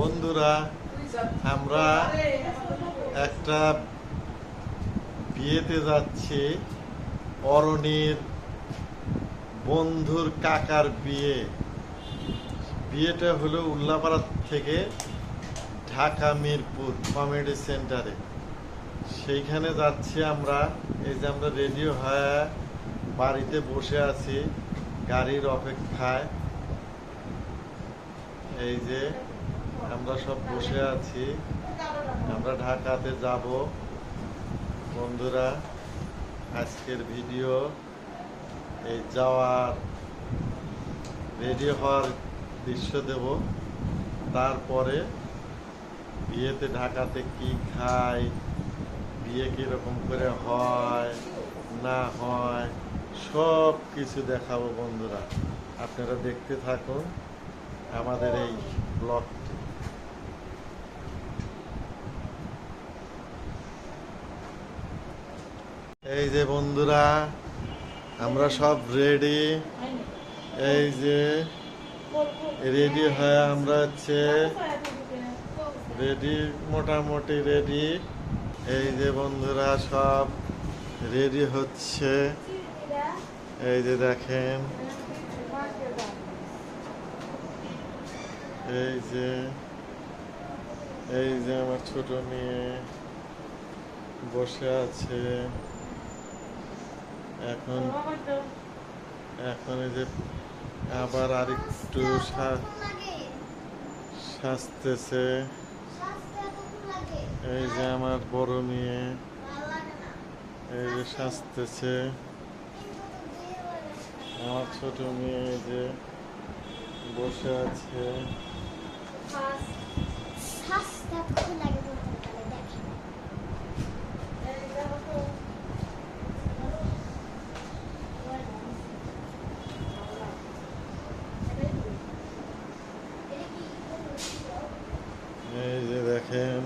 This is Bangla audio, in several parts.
বন্ধুরা, আমরা একটা বিয়েতে যাচ্ছি। অরণির বন্ধুর কাকার বিয়ে। বিয়েটা হলো উল্লাপাড়া থেকে ঢাকা মিরপুর কমেডি সেন্টারে। সেইখানে যাচ্ছি আমরা। এই যে আমরা রেডি হয়ে বাড়িতে বসে আছি, গাড়ির অপেক্ষায়। এই যে আমরা সব বসে আছি। আমরা ঢাকাতে যাব। বন্ধুরা, আজকের ভিডিও এই যাওয়ার রেডি হওয়ার দৃশ্য দেব। তারপরে বিয়েতে ঢাকাতে কি খায় বিয়ে কীরকম করে হয়, না হয়, সব কিছু দেখাবো বন্ধুরা। আপনারা দেখতে থাকুন আমাদের এই ব্লগটি। এই যে বন্ধুরা, আমরা সব রেডি এই যে রেডি হয়ে আমরা হচ্ছে রেডি মোটামুটি রেডি এই যে বন্ধুরা, সব রেডি হচ্ছে। এই যে দেখেন। এই যে এই যে আমার ছোট মেয়ে বসে আছে। এখন এখন এই যে আবার আরেকটু সাজতেছে। এই যে আমার বড় মেয়ে, এই যে সাজতেছে। আমার ছোট মেয়ে এই যে বসে আছে এই দেখেন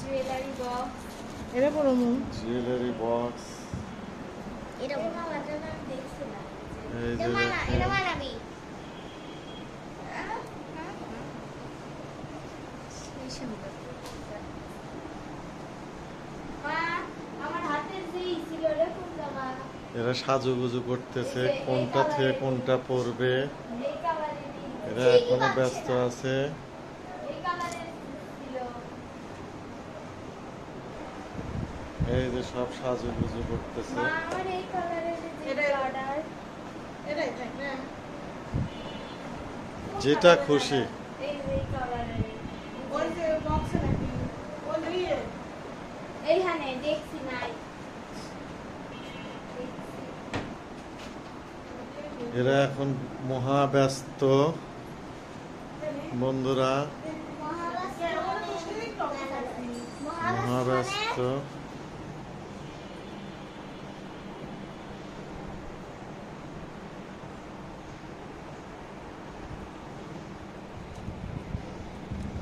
জুয়েলারি বক্স এটা বড় জুয়েলারি বক্স এটা দেখছিলাম। এরা সাজুগুজু করতেছে কোনটা থেকে কোনটা কালারের এরা এখনও ব্যস্ত আছে। এই কালারের ছিল এই যে সব সাজুগুজু করতেছে। মা আমার এই কালারের যে এটা- অর্ডার এটাই। তাই না যেটা খুশি। ইয়ে। এইখানে দেখছি নাই। এরা এখন মহা ব্যস্ত। বন্ধুরা মহারাষ্ট্র।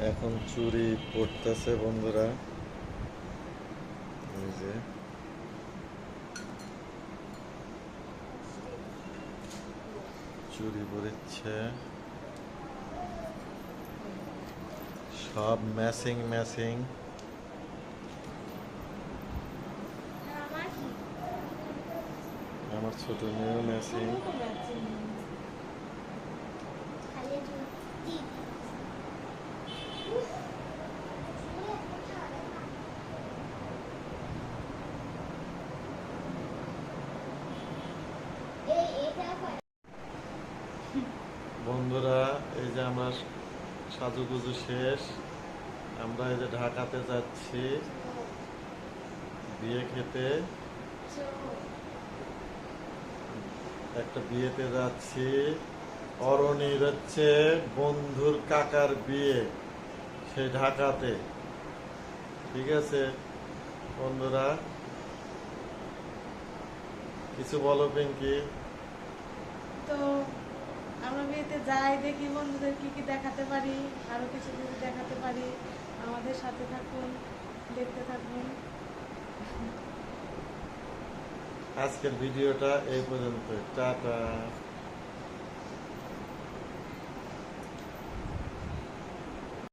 এখন চুরি পড়তেছে বন্ধুরা। চুরি পড়েছে। সব ম্যাচিং ম্যাচিং আমার কি আমার ছোট মেয়েও ম্যাচিং খালি জুতি এই এটা কয় বন্ধুরা এই যে আমার সাজুগুজু শেষ। আমরা এই যে ঢাকাতে যাচ্ছি। বিয়ে খেতে। একটা বিয়েতে যাচ্ছি। অরণির হচ্ছে বন্ধুর কাকার বিয়ে সে ঢাকাতে। ঠিক আছে, বন্ধুরা। কিছু বলো, পিঙ্কি। তো আমরা বিয়েতে যাই দেখি, বন্ধুদের কি কি দেখাতে পারি, আরও কিছু কিছু দেখাতে পারি। আমাদের সাথে থাকুন, দেখতে থাকুন। আজকের ভিডিওটা এই পর্যন্ত। টাটা।